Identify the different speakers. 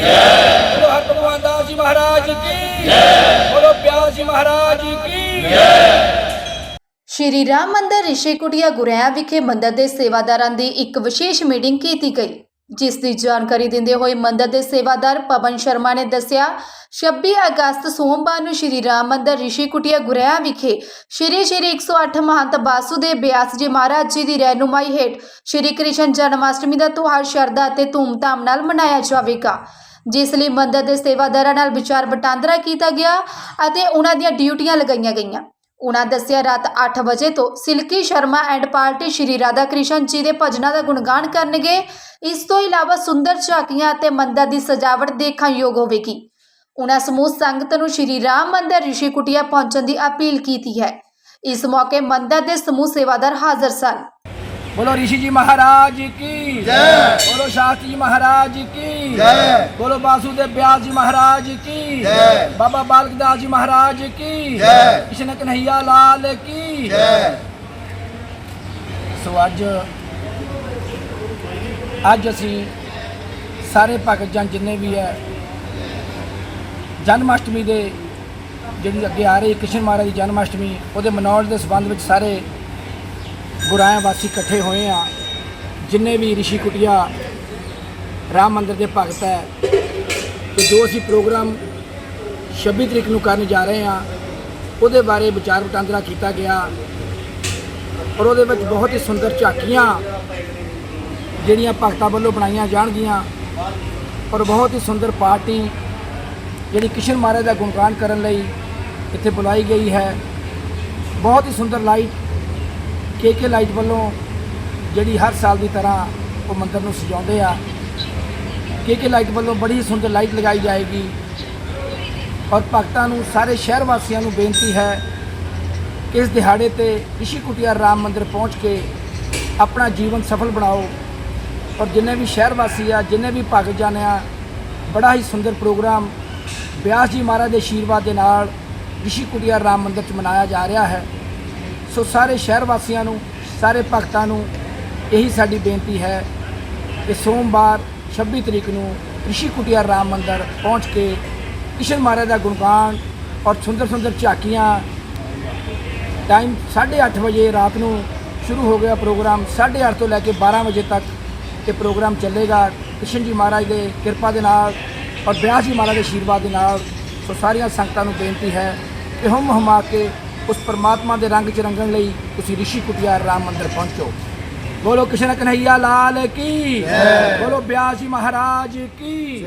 Speaker 1: ਜੈ ਬੋਲੋ ਹਰ ਭਗਵਾਨ ਜੀ ਮਹਾਰਾਜ ਕੀ ਜੈ। ਬੋਲੋ ਪਿਆਸ ਜੀ ਮਹਾਰਾਜ ਕੀ
Speaker 2: ਸ਼੍ਰੀ ਰਾਮ ਮੰਦਰ ਰਿਸ਼ੀ ਗੁਰੇਆ ਵਿਖੇ ਮੰਦਰ ਦੇ ਸੇਵਾਦਾਰਾਂ ਦੀ ਇੱਕ ਵਿਸ਼ੇਸ਼ ਮੀਟਿੰਗ ਕੀਤੀ ਗਈ, ਜਿਸ ਦੀ ਜਾਣਕਾਰੀ ਦਿੰਦੇ ਹੋਏ ਮੰਦਰ ਦੇ ਸੇਵਾਦਾਰ ਪਵਨ ਸ਼ਰਮਾ ਨੇ ਦੱਸਿਆ 26 ਅਗਸਤ ਸੋਮਵਾਰ ਨੂੰ ਸ਼੍ਰੀ ਰਾਮ ਮੰਦਰ ਰਿਸ਼ੀ ਕੁਟੀਆ ਗੁਰੇਆ ਵਿਖੇ ਸ਼੍ਰੀ ਸ਼੍ਰੀ 108 ਮਹੰਤ ਬਾਸੁਦੇਵ ਬਿਆਸ ਜੀ ਮਹਾਰਾਜ ਜੀ ਦੀ ਰਹਿਨੁਮਾਈ ਹੇਠ ਸ਼੍ਰੀ ਕ੍ਰਿਸ਼ਨ ਜਨਮਾਸ਼ਟਮੀ ਦਾ ਤਿਉਹਾਰ ਸ਼ਰਧਾ ਅਤੇ ਧੂਮਧਾਮ ਨਾਲ ਮਨਾਇਆ ਜਾਵੇਗਾ। ਜਿਸ ਲਈ ਮੰਦਰ ਦੇ ਸੇਵਾਦਾਰਾਂ ਨਾਲ ਵਿਚਾਰ ਵਟਾਂਦਰਾ ਕੀਤਾ ਗਿਆ ਅਤੇ ਉਹਨਾਂ ਦੀਆਂ ਡਿਊਟੀਆਂ ਲਗਾਈਆਂ ਗਈਆਂ। ਉਹਨਾਂ ਦੱਸਿਆ, ਰਾਤ 8 ਵਜੇ ਤੋਂ ਸਿਲਕੀ ਸ਼ਰਮਾ ਐਂਡ ਪਾਰਟੀ ਸ਼੍ਰੀ ਰਾਧਾ ਕ੍ਰਿਸ਼ਨ ਜੀ ਦੇ ਭਜਨਾਂ ਦਾ ਗੁਣਗਾਨ ਕਰਨਗੇ। ਇਸ ਤੋਂ ਇਲਾਵਾ ਸੁੰਦਰ ਝਾਕੀਆਂ ਅਤੇ ਮੰਦਰ ਦੀ ਸਜਾਵਟ ਦੇਖਣ ਯੋਗ ਹੋਵੇਗੀ। ਉਹਨਾਂ ਸਮੂਹ ਸੰਗਤ ਨੂੰ ਸ਼੍ਰੀ ਰਾਮ ਮੰਦਰ ਰਿਸ਼ੀ ਕੁਟੀਆ ਪਹੁੰਚਣ ਦੀ ਅਪੀਲ ਕੀਤੀ ਹੈ। ਇਸ ਮੌਕੇ ਮੰਦਰ ਦੇ ਸਮੂਹ ਸੇਵਾਦਾਰ ਹਾਜ਼ਰ ਸਨ।
Speaker 1: बोलो ऋषि जी महाराज की जय बोलो शास्त्री जी महाराज की
Speaker 3: जय।
Speaker 1: बोलो वासुदेव व्यास जी महाराज की
Speaker 3: जय।
Speaker 1: बाबा बालक दास जी महाराज की
Speaker 3: जय।
Speaker 1: कृष्ण कन्हैया लाल की
Speaker 3: ਜੈ
Speaker 1: ਸੋ ਅੱਜ ਅੱਜ ਅਸੀਂ ਸਾਰੇ ਭਗਤ ਜਨ ਜਿੰਨੇ ਵੀ ਹੈ ਜਨਮਾਸ਼ਟਮੀ ਦੇ ਜਿਹੜੀ ਅੱਗੇ ਆ ਰਹੀ ਕ੍ਰਿਸ਼ਨ ਮਹਾਰਾਜ ਦੀ ਜਨਮਾਸ਼ਟਮੀ ਉਹਦੇ ਮਨਾਉਣ ਦੇ ਸੰਬੰਧ ਵਿੱਚ ਸਾਰੇ ਗੁਰਾਇਆਂ ਵਾਸੀ ਇਕੱਠੇ ਹੋਏ ਆ। ਜਿੰਨੇ ਵੀ ਰਿਸ਼ੀ ਕੁਟਿਆ, ਰਾਮ ਮੰਦਰ ਦੇ ਭਗਤ ਹੈ, ਤੇ ਜੋ ਅਸੀਂ ਪ੍ਰੋਗਰਾਮ 26 ਤਰੀਕ ਨੂੰ ਕਰਨ ਜਾ ਰਹੇ ਆ ਉਹਦੇ ਬਾਰੇ ਵਿਚਾਰ ਵਟਾਂਦਰਾ ਕੀਤਾ ਗਿਆ ਔਰ ਉਹਦੇ ਵਿੱਚ ਬਹੁਤ ਹੀ ਸੁੰਦਰ ਝਾਕੀਆਂ ਜਿਹੜੀਆਂ ਭਗਤਾਂ ਵੱਲੋਂ ਬਣਾਈਆਂ ਜਾਣਗੀਆਂ ਔਰ ਬਹੁਤ ਹੀ ਸੁੰਦਰ ਪਾਰਟੀ ਜਿਹੜੀ ਕਿਸ਼ਨ ਮਹਾਰਾਜ ਦਾ ਗੁਣਗਾਨ ਕਰਨ ਲਈ ਇੱਥੇ ਬੁਲਾਈ ਗਈ ਹੈ। ਬਹੁਤ ਹੀ ਸੁੰਦਰ ਲਾਈਟ ਕੇ ਕੇ ਲਾਈਟ ਵੱਲੋਂ ਜਿਹੜੀ ਹਰ ਸਾਲ ਦੀ ਤਰ੍ਹਾਂ ਉਹ ਮੰਦਰ ਨੂੰ ਸਜਾਉਂਦੇ ਆ। ਕੇ ਲਾਈਟ ਵੱਲੋਂ ਬੜੀ ਹੀ ਸੁੰਦਰ ਲਾਈਟ ਲਗਾਈ ਜਾਏਗੀ। ਔਰ ਭਗਤਾਂ ਨੂੰ, ਸਾਰੇ ਸ਼ਹਿਰ ਵਾਸੀਆਂ ਨੂੰ ਬੇਨਤੀ ਹੈ ਕਿ ਇਸ ਦਿਹਾੜੇ ਤੇ ਰਿਸ਼ੀ ਕੁਟਿਆ ਰਾਮ ਮੰਦਿਰ ਪਹੁੰਚ ਕੇ ਆਪਣਾ ਜੀਵਨ ਸਫਲ ਬਣਾਓ। ਔਰ ਜਿੰਨੇ ਵੀ ਸ਼ਹਿਰ ਵਾਸੀ ਆ, ਜਿੰਨੇ ਵੀ ਭਗਤ ਜਨ ਆ, ਬੜਾ ਹੀ ਸੁੰਦਰ ਪ੍ਰੋਗਰਾਮ ਬਿਆਸ ਜੀ ਮਹਾਰਾਜ ਦੇ ਆਸ਼ੀਰਵਾਦ ਦੇ ਨਾਲ ਰਿਸ਼ੀ ਕੁਟਿਆ ਰਾਮ ਮੰਦਿਰ 'ਚ ਮਨਾਇਆ ਜਾ ਰਿਹਾ ਹੈ। ਸੋ ਸਾਰੇ ਸ਼ਹਿਰ ਵਾਸੀਆਂ ਨੂੰ, ਸਾਰੇ ਭਗਤਾਂ ਨੂੰ ਇਹੀ ਸਾਡੀ ਬੇਨਤੀ ਹੈ ਕਿ ਸੋਮਵਾਰ 26 ਤਰੀਕ ਨੂੰ ਰਿਸ਼ੀ ਕੁਟਿਆ ਰਾਮ ਮੰਦਰ ਪਹੁੰਚ ਕੇ ਕਿਸ਼ਨ ਮਹਾਰਾਜ ਦਾ ਗੁਣਗਾਨ ਔਰ ਸੁੰਦਰ ਸੁੰਦਰ ਝਾਕੀਆਂ ਟਾਈਮ 8:30 ਵਜੇ ਰਾਤ ਨੂੰ ਸ਼ੁਰੂ ਹੋ ਗਿਆ ਪ੍ਰੋਗਰਾਮ 8:30 ਤੋਂ ਲੈ ਕੇ 12 ਵਜੇ ਤੱਕ ਇਹ ਪ੍ਰੋਗਰਾਮ ਚੱਲੇਗਾ। ਕਿਸ਼ਨ ਜੀ ਮਹਾਰਾਜ ਦੇ ਕਿਰਪਾ ਦੇ ਨਾਲ ਔਰ ਬਿਆਸ ਜੀ ਮਹਾਰਾਜ ਦੇ ਆਸ਼ੀਰਵਾਦ ਦੇ ਨਾਲ ਸੋ ਸਾਰੀਆਂ ਸੰਗਤਾਂ ਨੂੰ ਬੇਨਤੀ ਹੈ ਕਿ ਹਮ ਹਮਾ ਕੇ ਉਸ ਪਰਮਾਤਮਾ ਦੇ ਰੰਗ 'ਚ ਰੰਗਣ ਲਈ ਤੁਸੀਂ ਰਿਸ਼ੀ ਕੁਟਿਆ ਰਾਮ ਮੰਦਿਰ ਪਹੁੰਚੋ। ਬੋਲੋ ਕ੍ਰਿਸ਼ਨ ਕਨਹਈਆ ਲਾਲ ਕੀ? ਬੋਲੋ ਬਿਆਸ ਜੀ ਮਹਾਰਾਜ ਕੀ?